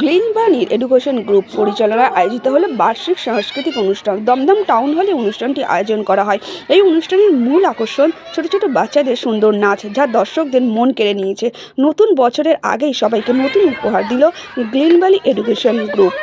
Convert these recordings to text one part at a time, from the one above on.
Glenn বাণীর education group পরিচালনায় আয়োজিত হলো বার্ষিক সাংস্কৃতিক অনুষ্ঠান, দমদম টাউন হলে অনুষ্ঠানটি আয়োজন করা হয়। এই অনুষ্ঠানের মূল আকর্ষণ ছোট ছোট বাচ্চাদের সুন্দর নাচ, যা দর্শকদের মন কেড়ে নিয়েছে। নতুন বছরের আগেই সবাইকে নতুন উপহার দিল গ্লিন ভ্যালি এডুকেশন গ্রুপ।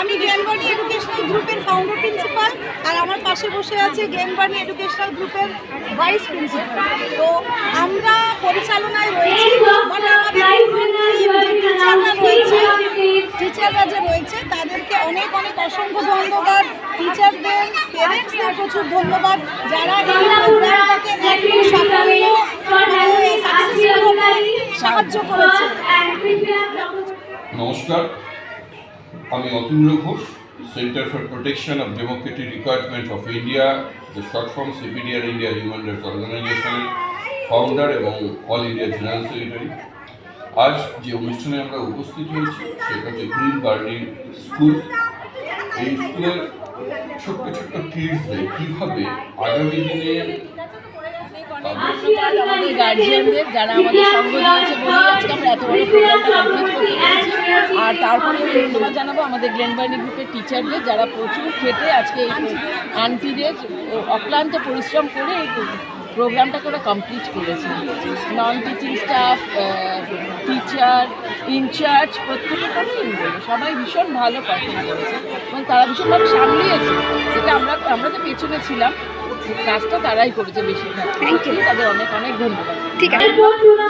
আমি গ্লেনবার্নি এডুকেশনাল গ্রুপের ফাউন্ডার প্রিন্সিপাল আর আমার পাশে বসে আছে গ্লেনবার্নি এডুকেশনাল গ্রুপের ভাইস প্রিন্সিপাল তো আমরা পরিচালনায় রয়েছি আমাদের রয়েছে টিচাররা যে রয়েছে, তাদেরকে অনেক অনেক অসংখ্য ধন্যবাদ। টিচারদের পেরেন্টসদের প্রচুর ধন্যবাদ। যারা এই প্রোগ্রামটাকে সাফল্য মানে সাকসেসফুল হতে সাহায্য করেছে। নমস্কার। আমি Atulya Ghosh centre for protection of democratic requirement of India যে short form CPDR India human rights অর্গানাইজেশনের ফাউন্ডার এবং অল ইন্ডিয়া জেনারেল সেক্রেটারি আজ যে অনুষ্ঠানে আমরা উপস্থিত হয়েছি, সেটা হচ্ছে গ্রিন বার্নি স্কুল এই স্কুলের ছোট্ট ছোট্ট কিডসদের কীভাবে আগামী দিনে আমাদের গার্জিয়ানদের যারা আমাদের সঙ্গ দিয়েছে বলেই আজকে আমরা এত বড় প্রোগ্রামটা কমপ্লিট করতে পেরেছি। আর তারপরে ধন্যবাদ জানাব আমাদের গ্লেনবার্নি গ্রুপের টিচারদের যারা প্রচুর খেটে আজকে এই আন্টিদের অক্লান্ত পরিশ্রম করে এই প্রোগ্রামটাকে ওরা কমপ্লিট করেছে। Non teaching staff teacher in charge আমি সবাই ভীষণ ভালো পারফর্ম করেছে এবং তারা ভীষণভাবে সামলিয়েছে। যেটা আমরা আমরা তো পেছনে ছিলাম কাজটা তারাই করেছে বেশিরভাগ। থ্যাংক ইউ তাদের অনেক অনেক ধন্যবাদ। ঠিক আছে।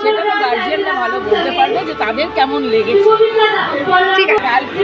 সেটা তো গার্জিয়ানরা ভালো বলতে পারবে যে তাদের কেমন লেগেছে? ঠিক আছে।